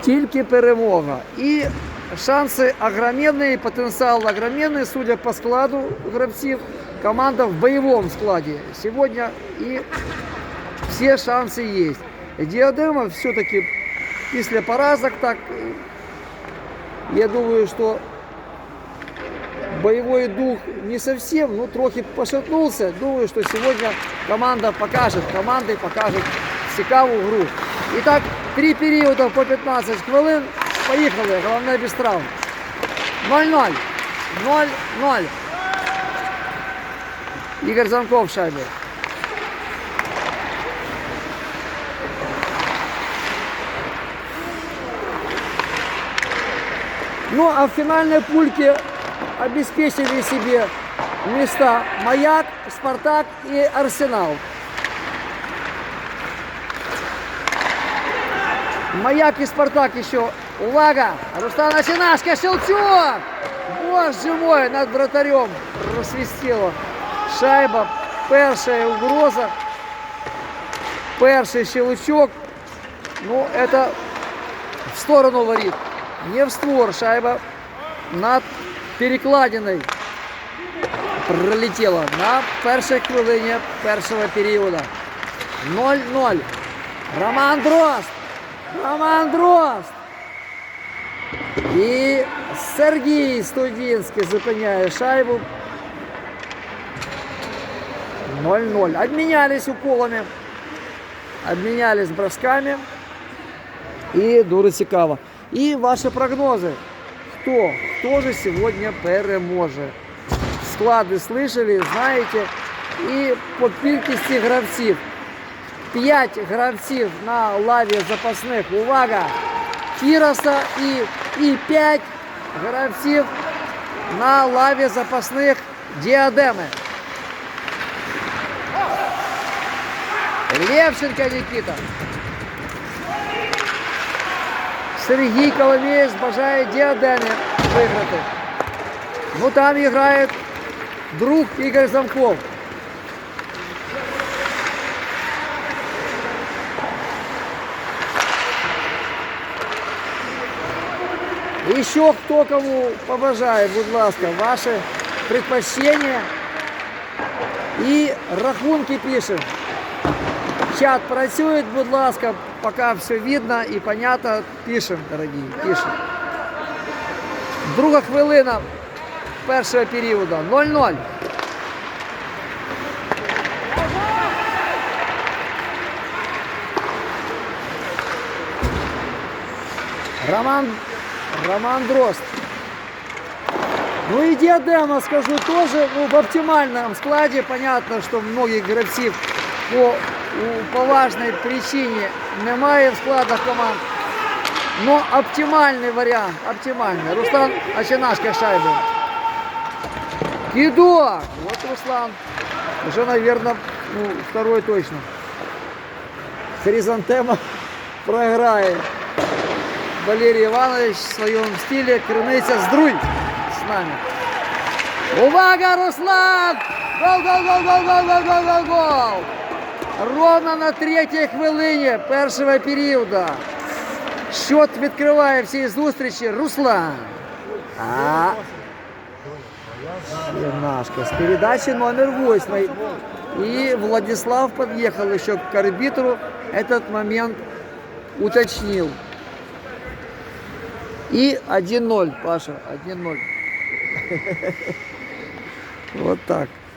Тільки перемога. І шанси огроменні, потенціал огроменний, судя по складу гравців. Команда в бойовому складі сьогодні і всі шанси є. Діадема все-таки після поразок так, я думаю, що боевой дух не совсем, но трохи пошатнулся. Думаю, что сегодня команда покажет, команды покажет цікаву гру. Итак, три периода по 15 хвилин. Поїхали, головне без травм. 0-0. 0-0. Ігор Занков в шайбі. Ну, а в финальной пульке обеспечили себе места Маяк, Спартак и Арсенал. Маяк и Спартак еще. Увага! Руслан Очинашко, щелчок! Боже мой, над вратарем розсвістіло. Шайба, перша угроза. Перший щелчок. Ну, это в сторону ворит. Не в створ. Шайба над перекладиной пролетела на першій хвилині першого періоду. 0-0. Роман Дрозд. Роман Дрозд. І Сергій Студінський зупиняє шайбу. 0-0. Обмінялись уколами. Обмінялись бросками. І дуже цікаво. І ваші прогнози. Хто? Хто же сьогодні переможе? Склади слышали, знаєте. І по кількості гравців. 5 гравців на лаві запасних. Увага! Кіроса і, і 5 гравців на лаві запасних діадеми. Левченко Нікіта. Сергій Коломієць бажає діадемі виграти. Ну там грає друг Ігор Замков. Еще кто кому побажає, будь ласка, ваши предпочтения і рахунки пишемо. Чат працює, будь ласка, пока все видно і понятно, пишем, дорогі, пишем. Друга хвилина першого періоду. 0-0. Роман, Роман Дрозд. Ну и Диадема, скажу, тоже ну, в оптимальном складе. Понятно, что многих гравців по у поважній причині немає в складах команд. Но оптимальний варіант, оптимальний. Руслан Очинашка шайби. Кидок! Вот Руслан. Уже, наверное, ну, второй точно. Хризантема програє. Валерий Иванович в своем стиле Криниця здруй с нами. Увага, Руслан! Гол, гол, гол, гол, гол, гол, гол, гол, гол! Ровно на третій хвилині першого періоду. Счет відкриває всі зустрічі Руслан. А Чернашка с передачи номер 8. И Владислав подъехал еще к арбитру. Этот момент уточнил. И 1-0, Паша, 1-0. Вот так.